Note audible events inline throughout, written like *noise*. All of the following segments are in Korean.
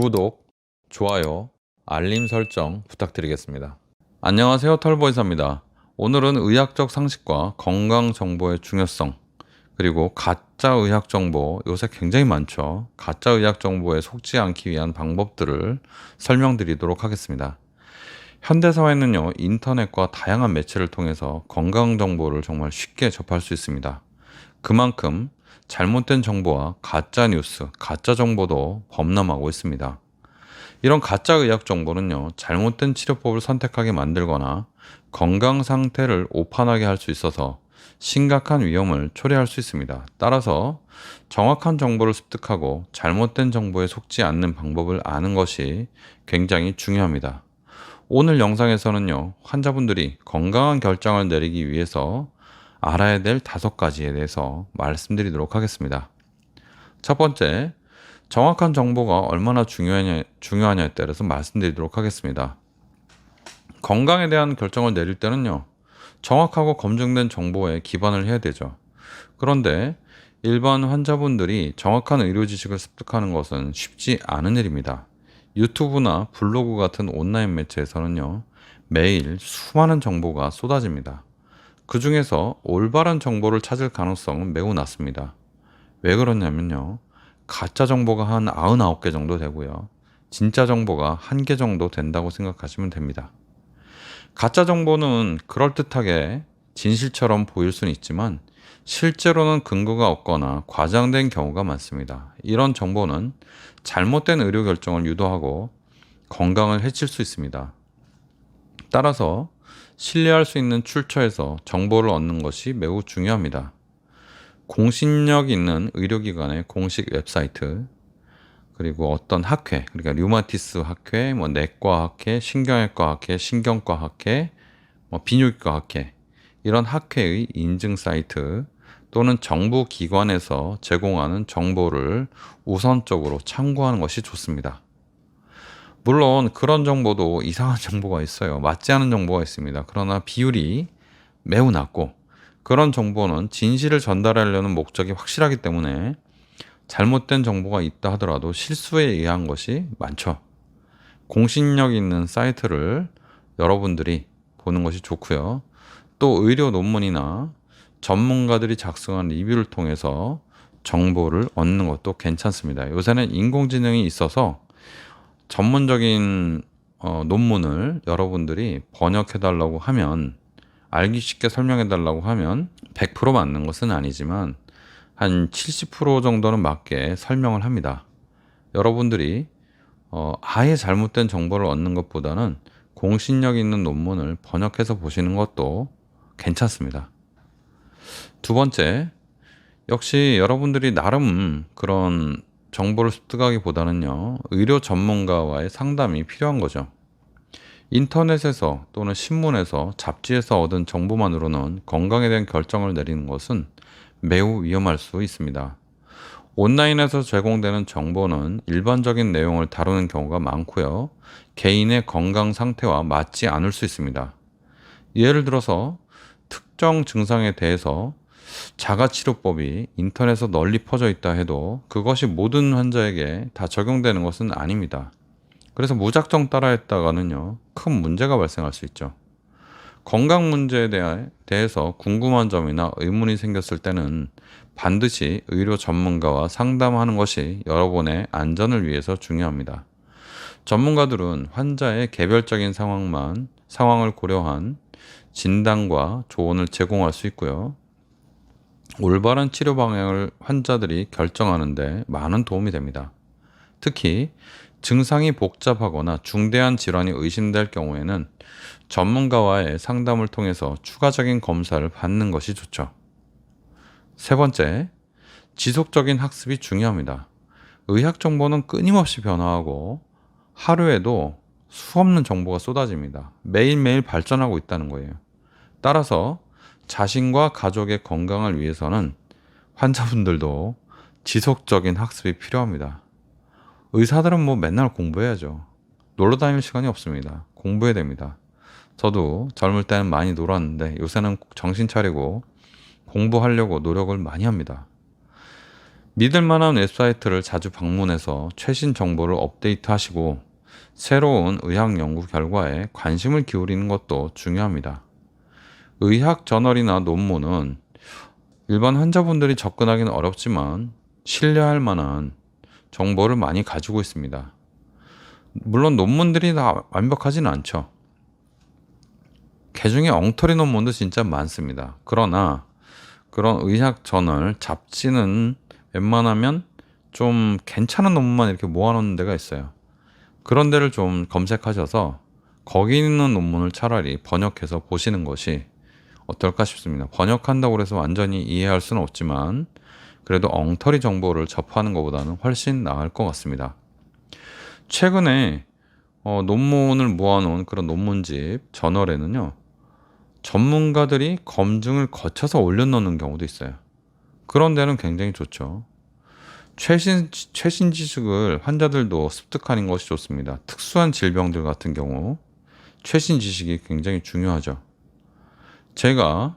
구독, 좋아요, 알림 설정 부탁드리겠습니다. 안녕하세요. 털보이사입니다. 오늘은 의학적 상식과 건강 정보의 중요성, 그리고 가짜 의학 정보, 요새 굉장히 많죠. 가짜 의학 정보에 속지 않기 위한 방법들을 설명드리도록 하겠습니다. 현대 사회는요, 인터넷과 다양한 매체를 통해서 건강 정보를 정말 쉽게 접할 수 있습니다. 그만큼 잘못된 정보와 가짜 뉴스, 가짜 정보도 범람하고 있습니다. 이런 가짜 의학 정보는요, 잘못된 치료법을 선택하게 만들거나 건강 상태를 오판하게 할 수 있어서 심각한 위험을 초래할 수 있습니다. 따라서 정확한 정보를 습득하고 잘못된 정보에 속지 않는 방법을 아는 것이 굉장히 중요합니다. 오늘 영상에서는요, 환자분들이 건강한 결정을 내리기 위해서 알아야 될 다섯 가지에 대해서 말씀드리도록 하겠습니다. 첫 번째, 정확한 정보가 얼마나 중요하냐, 중요하냐에 따라서 말씀드리도록 하겠습니다. 건강에 대한 결정을 내릴 때는요, 정확하고 검증된 정보에 기반을 해야 되죠. 그런데 일반 환자분들이 정확한 의료 지식을 습득하는 것은 쉽지 않은 일입니다. 유튜브나 블로그 같은 온라인 매체에서는요, 매일 수많은 정보가 쏟아집니다. 그 중에서 올바른 정보를 찾을 가능성은 매우 낮습니다. 왜 그러냐면요. 가짜 정보가 한 99개 정도 되고요. 진짜 정보가 1개 정도 된다고 생각하시면 됩니다. 가짜 정보는 그럴듯하게 진실처럼 보일 수는 있지만 실제로는 근거가 없거나 과장된 경우가 많습니다. 이런 정보는 잘못된 의료 결정을 유도하고 건강을 해칠 수 있습니다. 따라서 신뢰할 수 있는 출처에서 정보를 얻는 것이 매우 중요합니다. 공신력 있는 의료기관의 공식 웹사이트, 그리고 어떤 학회, 그러니까 류마티스 학회, 뭐 내과 학회, 신경외과 학회, 신경과 학회, 뭐 비뇨기과 학회, 이런 학회의 인증 사이트 또는 정부 기관에서 제공하는 정보를 우선적으로 참고하는 것이 좋습니다. 물론 그런 정보도 이상한 *laughs* 정보가 있어요. 맞지 않은 정보가 있습니다. 그러나 비율이 매우 낮고 그런 정보는 진실을 전달하려는 목적이 확실하기 때문에 잘못된 정보가 있다 하더라도 실수에 의한 것이 많죠. 공신력 있는 사이트를 여러분들이 보는 것이 좋고요. 또 의료 논문이나 전문가들이 작성한 리뷰를 통해서 정보를 얻는 것도 괜찮습니다. 요새는 인공지능이 있어서 전문적인 어, 논문을 여러분들이 번역해 달라고 하면 알기 쉽게 설명해 달라고 하면 100% 맞는 것은 아니지만 한 70% 정도는 맞게 설명을 합니다. 여러분들이 어, 아예 잘못된 정보를 얻는 것보다는 공신력 있는 논문을 번역해서 보시는 것도 괜찮습니다. 두 번째, 역시 여러분들이 나름 그런 정보를 습득하기보다는요, 의료 전문가와의 상담이 필요한 거죠. 인터넷에서 또는 신문에서 잡지에서 얻은 정보만으로는 건강에 대한 결정을 내리는 것은 매우 위험할 수 있습니다. 온라인에서 제공되는 정보는 일반적인 내용을 다루는 경우가 많고요. 개인의 건강 상태와 맞지 않을 수 있습니다. 예를 들어서 특정 증상에 대해서 자가치료법이 인터넷에 널리 퍼져 있다 해도 그것이 모든 환자에게 다 적용되는 것은 아닙니다. 그래서 무작정 따라했다가는요, 큰 문제가 발생할 수 있죠. 건강 문제에 대해서 궁금한 점이나 의문이 생겼을 때는 반드시 의료 전문가와 상담하는 것이 여러분의 안전을 위해서 중요합니다. 전문가들은 환자의 개별적인 상황만, 상황을 고려한 진단과 조언을 제공할 수 있고요. 올바른 치료 방향을 환자들이 결정하는데 많은 도움이 됩니다. 특히 증상이 복잡하거나 중대한 질환이 의심될 경우에는 전문가와의 상담을 통해서 추가적인 검사를 받는 것이 좋죠. 세 번째, 지속적인 학습이 중요합니다. 의학 정보는 끊임없이 변화하고 하루에도 수없는 정보가 쏟아집니다. 매일매일 발전하고 있다는 거예요. 따라서 자신과 가족의 건강을 위해서는 환자분들도 지속적인 학습이 필요합니다. 의사들은 뭐 맨날 공부해야죠. 놀러 다닐 시간이 없습니다. 공부해야 됩니다. 저도 젊을 때는 많이 놀았는데 요새는 정신 차리고 공부하려고 노력을 많이 합니다. 믿을 만한 웹사이트를 자주 방문해서 최신 정보를 업데이트 하시고 새로운 의학 연구 결과에 관심을 기울이는 것도 중요합니다. 의학 저널이나 논문은 일반 환자분들이 접근하기는 어렵지만 신뢰할 만한 정보를 많이 가지고 있습니다. 물론 논문들이 다 완벽하지는 않죠. 개중에 엉터리 논문도 진짜 많습니다. 그러나 그런 의학 저널 잡지는 웬만하면 좀 괜찮은 논문만 이렇게 모아놓는 데가 있어요. 그런 데를 좀 검색하셔서 거기 있는 논문을 차라리 번역해서 보시는 것이 어떨까 싶습니다. 번역한다고 해서 완전히 이해할 수는 없지만 그래도 엉터리 정보를 접하는 것보다는 훨씬 나을 것 같습니다. 최근에 어, 논문을 모아놓은 그런 논문집 저널에는요 전문가들이 검증을 거쳐서 올려놓는 경우도 있어요. 그런 데는 굉장히 좋죠. 최신 최신 지식을 환자들도 습득하는 것이 좋습니다. 특수한 질병들 같은 경우 최신 지식이 굉장히 중요하죠. 제가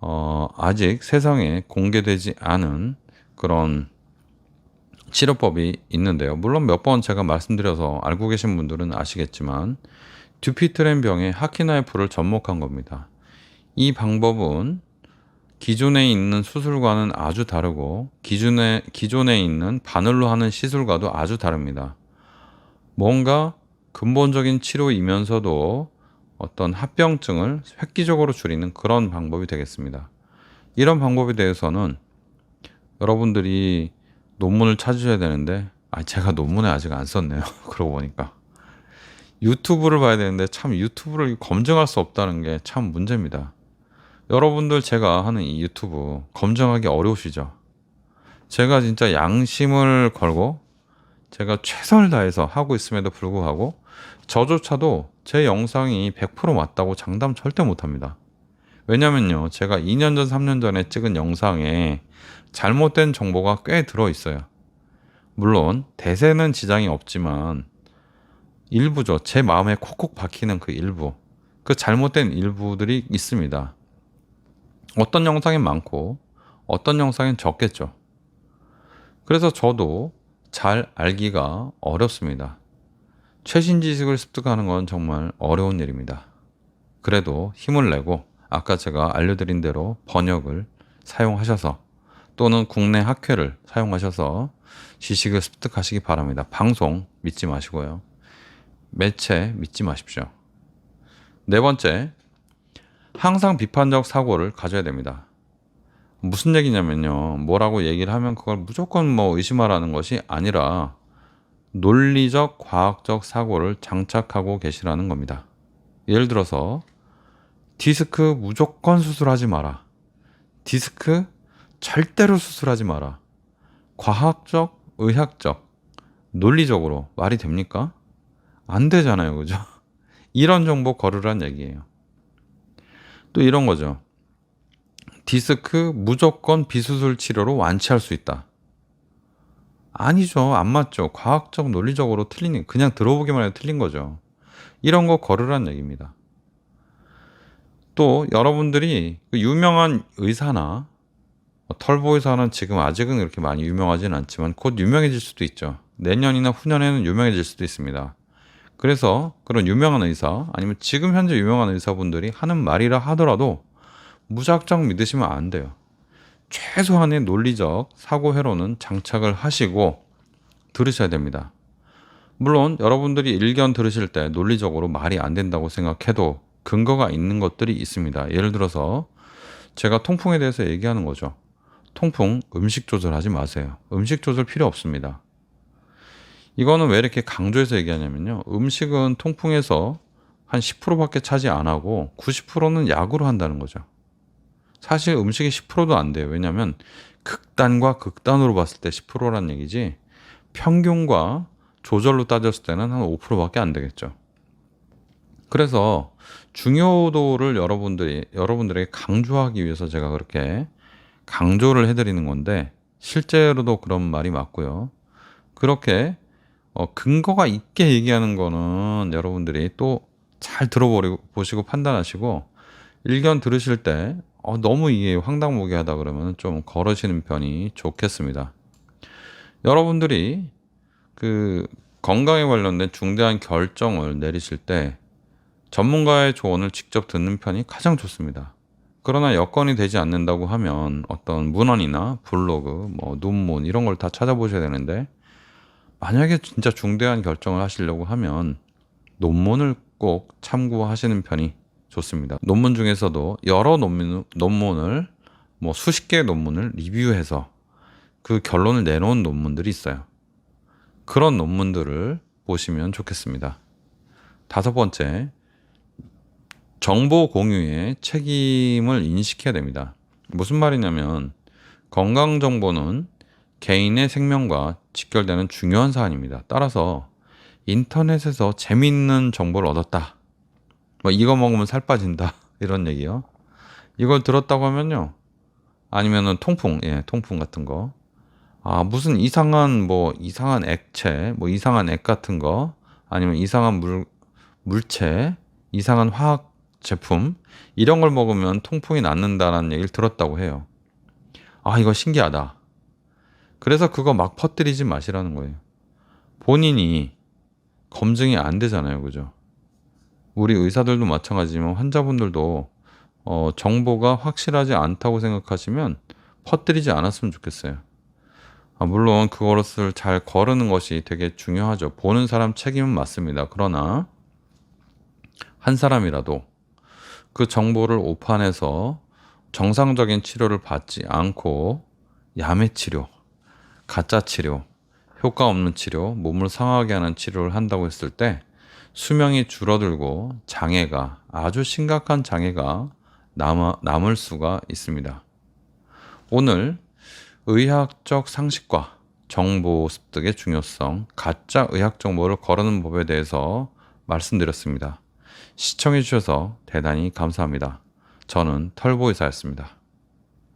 어, 아직 세상에 공개되지 않은 그런 치료법이 있는데요. 물론 몇 번 제가 말씀드려서 알고 계신 분들은 아시겠지만 듀피트렌 병의 하키나이프를 접목한 겁니다. 이 방법은 기존에 있는 수술과는 아주 다르고 기존에 기존에 있는 바늘로 하는 시술과도 아주 다릅니다. 뭔가 근본적인 치료이면서도 어떤 합병증을 획기적으로 줄이는 그런 방법이 되겠습니다. 이런 방법에 대해서는 여러분들이 논문을 찾으셔야 되는데 아 제가 논문에 아직 안 썼네요. *laughs* 그러고 보니까 유튜브를 봐야 되는데 참 유튜브를 검증할 수 없다는 게 참 문제입니다. 여러분들 제가 하는 이 유튜브 검증하기 어려우시죠? 제가 진짜 양심을 걸고 제가 최선을 다해서 하고 있음에도 불구하고 저조차도 제 영상이 100% 맞다고 장담 절대 못 합니다. 왜냐면요. 제가 2년 전, 3년 전에 찍은 영상에 잘못된 정보가 꽤 들어 있어요. 물론 대세는 지장이 없지만 일부죠. 제 마음에 콕콕 박히는 그 일부. 그 잘못된 일부들이 있습니다. 어떤 영상엔 많고 어떤 영상엔 적겠죠. 그래서 저도 잘 알기가 어렵습니다. 최신 지식을 습득하는 건 정말 어려운 일입니다. 그래도 힘을 내고 아까 제가 알려드린 대로 번역을 사용하셔서 또는 국내 학회를 사용하셔서 지식을 습득하시기 바랍니다. 방송 믿지 마시고요. 매체 믿지 마십시오. 네 번째, 항상 비판적 사고를 가져야 됩니다. 무슨 얘기냐면요. 뭐라고 얘기를 하면 그걸 무조건 뭐 의심하라는 것이 아니라 논리적, 과학적 사고를 장착하고 계시라는 겁니다. 예를 들어서 디스크 무조건 수술하지 마라. 디스크 절대로 수술하지 마라. 과학적, 의학적, 논리적으로 말이 됩니까? 안 되잖아요. 그죠? *laughs* 이런 정보 거르란 얘기예요. 또 이런 거죠. 디스크 무조건 비수술 치료로 완치할 수 있다. 아니죠. 안 맞죠. 과학적, 논리적으로 틀린, 그냥 들어보기만 해도 틀린 거죠. 이런 거 거르란 얘기입니다. 또 여러분들이 그 유명한 의사나 뭐 털보 의사는 지금 아직은 그렇게 많이 유명하지는 않지만 곧 유명해질 수도 있죠. 내년이나 후년에는 유명해질 수도 있습니다. 그래서 그런 유명한 의사 아니면 지금 현재 유명한 의사분들이 하는 말이라 하더라도 무작정 믿으시면 안 돼요. 최소한의 논리적 사고 회로는 장착을 하시고 들으셔야 됩니다. 물론 여러분들이 일견 들으실 때 논리적으로 말이 안 된다고 생각해도 근거가 있는 것들이 있습니다. 예를 들어서 제가 통풍에 대해서 얘기하는 거죠. 통풍 음식 조절하지 마세요. 음식 조절 필요 없습니다. 이거는 왜 이렇게 강조해서 얘기하냐면요. 음식은 통풍에서 한 10%밖에 차지 안 하고 90%는 약으로 한다는 거죠. 사실 음식이 10%도 안 돼요. 왜냐하면 극단과 극단으로 봤을 때 10%란 얘기지 평균과 조절로 따졌을 때는 한 5%밖에 안 되겠죠. 그래서 중요도를 여러분들이 여러분들에게 강조하기 위해서 제가 그렇게 강조를 해드리는 건데 실제로도 그런 말이 맞고요. 그렇게 어, 근거가 있게 얘기하는 거는 여러분들이 또 잘 들어보시고 판단하시고 일견 들으실 때 어, 너무 이게 황당무계 하다 그러면 좀 걸으시는 편이 좋겠습니다. 여러분들이 그 건강에 관련된 중대한 결정을 내리실 때 전문가의 조언을 직접 듣는 편이 가장 좋습니다. 그러나 여건이 되지 않는다고 하면 어떤 문헌이나 블로그, 뭐 논문 이런 걸 다 찾아보셔야 되는데 만약에 진짜 중대한 결정을 하시려고 하면 논문을 꼭 참고하시는 편이 좋습니다. 논문 중에서도 여러 논문, 논문을 뭐 수십 개의 논문을 리뷰해서 그 결론을 내놓은 논문들이 있어요. 그런 논문들을 보시면 좋겠습니다. 다섯 번째, 정보 공유의 책임을 인식해야 됩니다. 무슨 말이냐면 건강 정보는 개인의 생명과 직결되는 중요한 사안입니다. 따라서 인터넷에서 재미있는 정보를 얻었다. 뭐 이거 먹으면 살 빠진다. *laughs* 이런 얘기요. 이걸 들었다고 하면요. 아니면은 통풍, 예, 통풍 같은 거. 아, 무슨 이상한 뭐 이상한 액체, 뭐 이상한 액 같은 거, 아니면 이상한 물 물체, 이상한 화학 제품 이런 걸 먹으면 통풍이 낫는다라는 얘기를 들었다고 해요. 아, 이거 신기하다. 그래서 그거 막 퍼뜨리지 마시라는 거예요. 본인이 검증이 안 되잖아요. 그죠? 우리 의사들도 마찬가지지만 환자분들도 어, 정보가 확실하지 않다고 생각하시면 퍼뜨리지 않았으면 좋겠어요. 아, 물론 그것을 잘 거르는 것이 되게 중요하죠. 보는 사람 책임은 맞습니다. 그러나 한 사람이라도 그 정보를 오판해서 정상적인 치료를 받지 않고 야매 치료, 가짜 치료, 효과 없는 치료, 몸을 상하게 하는 치료를 한다고 했을 때 수명이 줄어들고 장애가 아주 심각한 장애가 남아, 남을 수가 있습니다. 오늘 의학적 상식과 정보 습득의 중요성, 가짜 의학 정보를 거르는 법에 대해서 말씀드렸습니다. 시청해 주셔서 대단히 감사합니다. 저는 털보이사였습니다.